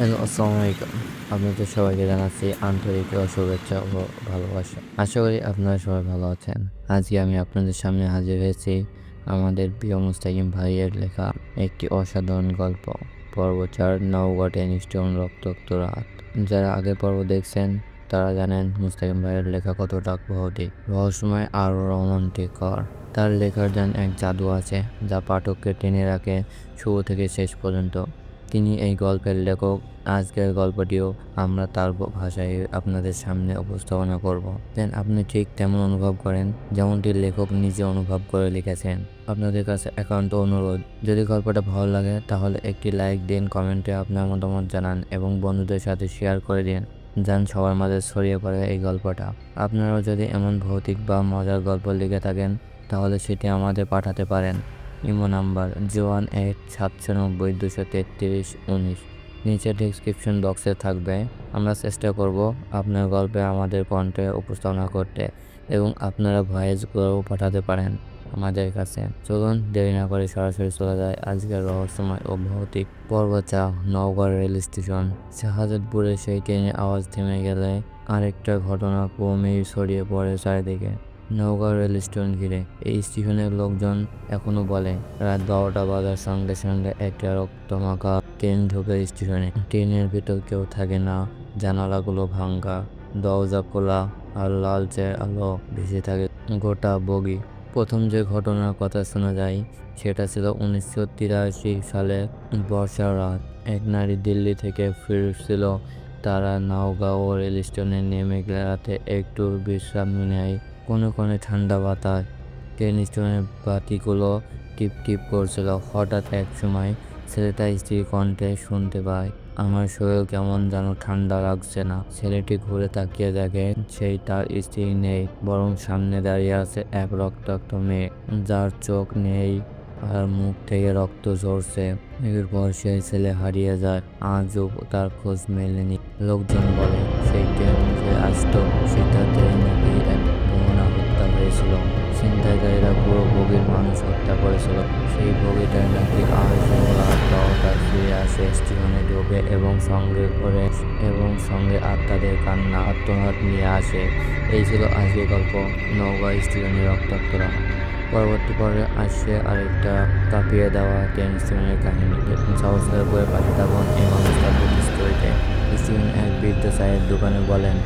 Hello আসসালামু আলাইকুম আপনাদের সবাইকে জানাচ্ছি আন্তরিক শুভেচ্ছা ও ভালোবাসা। আশা করি আপনারা সবাই ভালো আছেন। আজকে আমি আপনাদের সামনে হাজির হয়েছি আমাদের প্রিয় মুস্তাকিম ভাইয়ের লেখা একটি অসাধারণ গল্প। পর্ব চার, নওগাঁ টেনিস্টন রক্তাক্ত রাত। যারা আগের পর্ব দেখছেন, তারা জানেন মুস্তাকিম ভাইয়ের লেখা কতটা ভৌতিক। রহস্যময় আর রোমান্টিকর। তার লেখার যেন এক জাদু আছে, যা পাঠককে টেনে রাখে শুরু থেকে শেষ পর্যন্ত। তিনি এই গল্পের লেখক। আজকের গল্পটিও আমরা তার ভাষায় আপনাদের সামনে উপস্থাপনা করব। দেন আপনি ঠিক তেমন অনুভব করেন যেমনটি লেখক নিজে অনুভব করে লিখেছেন। আপনাদের কাছে একান্ত অনুরোধ। যদি গল্পটা ভালো লাগে তাহলে একটি লাইক দিন, কমেন্টে আপনার মতামত জানান এবং বন্ধুদের সাথে শেয়ার করে দিন। যান, সবার মাঝে ছড়িয়ে পড়ে এই গল্পটা। আপনারাও যদি এমন ভৌতিক বা মজার গল্প লিখে থাকেন তাহলে সেটি আমাদের পাঠাতে পারেন। ইমো নাম্বার ওয়ান এইট দুশো তেত্রিশ উনিশ। নিচে ডিসক্রিপশন বক্সে থাকবে। আমরা চেষ্টা করব আপনার গল্পে আমাদের কণ্ঠে উপস্থাপনা করতে এবং আপনারা ভয়েসগুলোও পাঠাতে পারেন আমাদের কাছে। চলুন দেরি না করে সরাসরি চলে যায় আজকের রহস্যময় ও ভৌতিক পর্বচা নওগাঁ রেল স্টেশন। শাহজাদপুরে সেই ট্রেনের আওয়াজ থেমে গেলে আরেকটা ঘটনা ক্রমেই ছড়িয়ে পড়ে চারিদিকে। নওগাঁ রেল স্টেশন ঘিরে এই স্টেশনের লোকজন এখনও বলে, রাত বারোটা বাজার সঙ্গে সঙ্গে একটা রক্তমাখা ট্রেন ঢোকে স্টেশনে। ট্রেনের ভিতর কেউ থাকে না, জানালাগুলো ভাঙ্গা, দরজা খোলা আর লালচে আলো ভেসে থাকে গোটা বগি। প্রথম যে ঘটনার কথা শোনা যায়, সেটা ছিল উনিশশো তিরাশি সালে বর্ষার রাত। এক নারী দিল্লি থেকে ফিরছিল। তারা নাওগাঁও রেল স্টেশনে নেমে গেলে রাতে একটু বিশ্রাম নেয়। কোনো কোনো ঠান্ডা বাতাস। ট্রেন স্টেশনের বাতিগুলো টিপ টিপ করছিল। হঠাৎ এক সময় ছেলেটা স্ত্রীর কণ্ঠে শুনতে পায়, আমার শরীর কেমন যেন ঠান্ডা লাগছে না। ছেলেটি ঘুরে তাকিয়ে দেখে সেই তার স্ত্রী নেই, বরং সামনে দাঁড়িয়ে আছে এক রক্তাক্ত মেয়ে, যার চোখ নেই আর মুখ থেকে রক্ত ঝরছে। এরপর সেই ছেলে হারিয়ে যায়, আজও তার খোঁজ মেলেনি। লোকজন বলে, সেই ট্রেন যে আসতো মোহনা হত্যা হয়েছিল। ছিনতাইকারীরা পুরো বগির মানুষ হত্যা করেছিল। সেই বগিটার নাকি রাত ফিরে আসে স্টেশনে ঢোকে এবং সঙ্গে করে এবং সঙ্গে আত্মাদের কান্না, আত্মঘাত নিয়ে আসে। এই ছিল আজকের গল্প। নওগাঁ স্টেশনের রক্তাক্তরা পরবর্তী পর্বে আসছে আরেকটা কাঁপিয়ে দেওয়া ট্রেন স্টেশনের কাহিনী। সাহসের বইয়ের পাশে থাকুন। স্টোরিতে স্টিভেন এক বৃদ্ধ চায়ের দোকানে বলেন,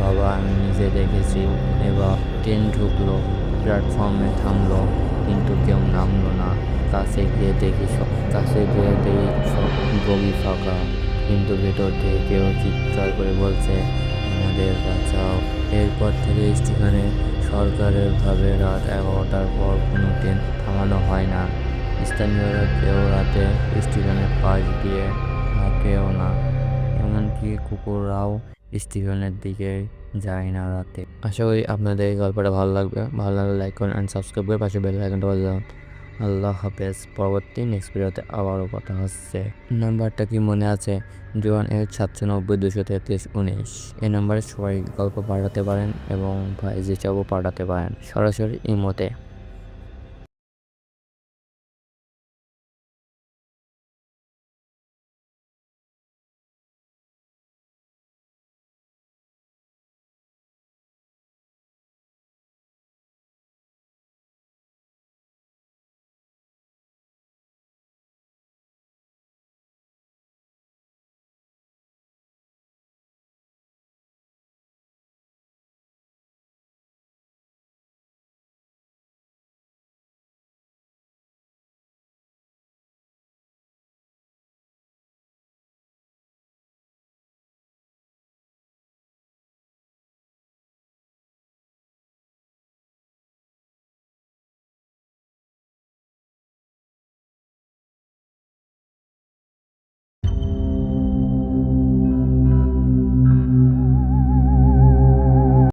বাবা, আমি নিজে দেখেছি। এবার ট্রেন ঢুকলো, প্ল্যাটফর্মে থামলো, কিন্তু কেউ নামলো না। কাছে গিয়ে দেখি সব, কাছে গিয়ে দেখি সব বগি ফাঁকা। কিন্তু ভেতর থেকে কেউ চিৎকার করে বলছে, আমাদের বাঁচাও। এরপর থেকে স্টেশনে সরকারের ভাবে রাত এগারোটার পর কোনো ট্রেন থামানো হয় না। স্থানীয়রা কেউ রাতে স্টেশনের পাশ দিয়ে হাঁটেও না। এমনকি কুকুররাও স্টেশনের দিকে যায় না রাতে। আশা করি আপনাদের এই গল্পটা ভালো লাগবে। ভালো লাগলে লাইক করুন অ্যান্ড সাবস্ক্রাইব করে পাশে বেল আইকনটা বাজান আল্লাহ হাফেজ। পরবর্তী নেক্সট ভিডিওতে আবারও কথা হচ্ছে। নাম্বারটা কি মনে আছে? জোয়ান এইট সাতশো নব্বই দুশো তেত্রিশ, উনিশ। এই নাম্বারে সবাই গল্প পাঠাতে পারেন এবং ভাইজি চাপও পাঠাতে পারেন। সরাসরি ইমোতে।